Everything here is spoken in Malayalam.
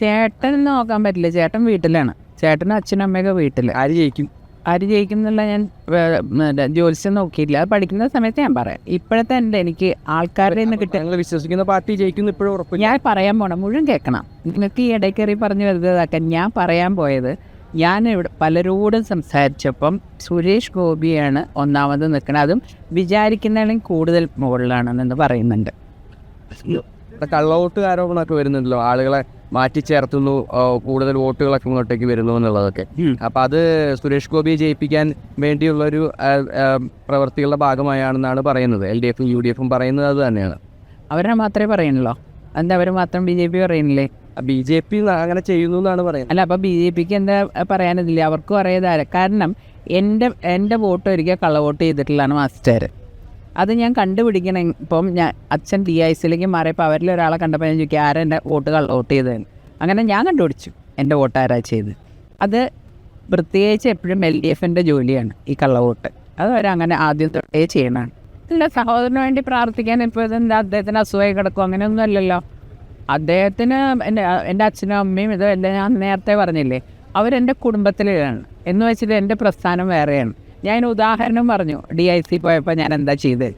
ചേട്ടൻ നോക്കാൻ പറ്റില്ല. ചേട്ടൻ വീട്ടിലാണ്. ചേട്ടൻ അച്ഛനും അമ്മയൊക്കെ വീട്ടിൽ ആര് ജയിക്കും? ആര് ജയിക്കും എന്നുള്ള ഞാൻ വേ- നോക്കിയില്ല അത് പഠിക്കുന്ന സമയത്ത് ഞാൻ പറയാം. ഇപ്പോഴത്തെ എന്റെ എനിക്ക് ആൾക്കാരുടെ നിന്ന് കിട്ടും ഞങ്ങൾ വിശ്വസിക്കുന്ന പാർട്ടി ജയിക്കുന്നു ഇപ്പോഴും ഉറപ്പ് ഞാൻ പറയാൻ പോണം. മുഴുവൻ കേൾക്കണം. നിങ്ങൾക്ക് ഈ ഇടയ്ക്കേറി പറഞ്ഞു വരുന്നതാക്കാൻ ഞാൻ പറയാൻ പോയത്. ഞാൻ ഇവിടെ പലരോടും സംസാരിച്ചപ്പം സുരേഷ് ഗോപിയാണ് ഒന്നാമത് നിൽക്കുന്നത് അതും വിചാരിക്കുന്നതിലും കൂടുതൽ മുകളിലാണെന്ന് പറയുന്നുണ്ട്. കള്ളവോട്ട് ആരോപണമൊക്കെ വരുന്നുണ്ടല്ലോ. ആളുകളെ മാറ്റി ചേർത്തുന്നു കൂടുതൽ വോട്ടുകളൊക്കെ ഇങ്ങോട്ടേക്ക് വരുന്നു എന്നുള്ളതൊക്കെ. അപ്പം അത് സുരേഷ് ഗോപിയെ ജയിപ്പിക്കാൻ വേണ്ടിയുള്ള ഒരു പ്രവൃത്തികളുടെ ഭാഗമായാണെന്നാണ് പറയുന്നത്. എൽ ഡി എഫും യു ഡി എഫും പറയുന്നത് അത് തന്നെയാണ്. അവരെ മാത്രമേ പറയുന്നുള്ളൂ? എന്താ അവർ മാത്രം ബി ജെ പി പറയുന്നില്ലേ? ബി ജെ പി അങ്ങനെ ചെയ്യുന്നു എന്നാണ് പറയുന്നത്. അല്ല അപ്പോൾ ബി ജെ പിക്ക് എന്താ പറയാനില്ല അവർക്കും അറിയാതെ. കാരണം എന്റെ എന്റെ വോട്ട് ഒരിക്കൽ കള്ളവോട്ട് ചെയ്തിട്ടുള്ളതാണ് മാസ്റ്റർ. അത് ഞാൻ കണ്ടുപിടിക്കണം. ഇപ്പം ഞാൻ അച്ഛൻ ഡി ഐ സിയിലേക്ക് മാറിയപ്പോൾ അവരിൽ ഒരാളെ കണ്ടപ്പോൾ ഞാൻ ചോദിക്കുക ആരാ എന്റെ വോട്ടുകൾ വോട്ട് ചെയ്തതെന്ന്. അങ്ങനെ ഞാൻ കണ്ടുപിടിച്ചു എന്റെ വോട്ട് ആരാ ചെയ്ത് അത് പ്രത്യേകിച്ച് എപ്പോഴും എൽ ഡി എഫിന്റെ ജോലിയാണ് ഈ കള്ളവോട്ട് അത് അവരങ്ങനെ ആദ്യം തൊട്ടേ ചെയ്യണതാണ്. ഇതിന്റെ സഹോദരന് വേണ്ടി പ്രാർത്ഥിക്കാൻ ഇപ്പോൾ ഇതെന്താ അദ്ദേഹത്തിന് അസുഖമായി കിടക്കും അങ്ങനെയൊന്നും അല്ലല്ലോ. അദ്ദേഹത്തിന് എന്റെ എന്റെ അച്ഛനും അമ്മയും ഇത് എല്ലാം ഞാൻ നേരത്തെ പറഞ്ഞില്ലേ അവരെന്റെ കുടുംബത്തിലാണ്. എന്ന് വെച്ചിട്ട് എന്റെ പ്രസ്ഥാനം വേറെയാണ്. ഞാൻ ഉദാഹരണം പറഞ്ഞു. ഡി ഐ സി പോയപ്പോൾ ഞാൻ എന്താ ചെയ്തത്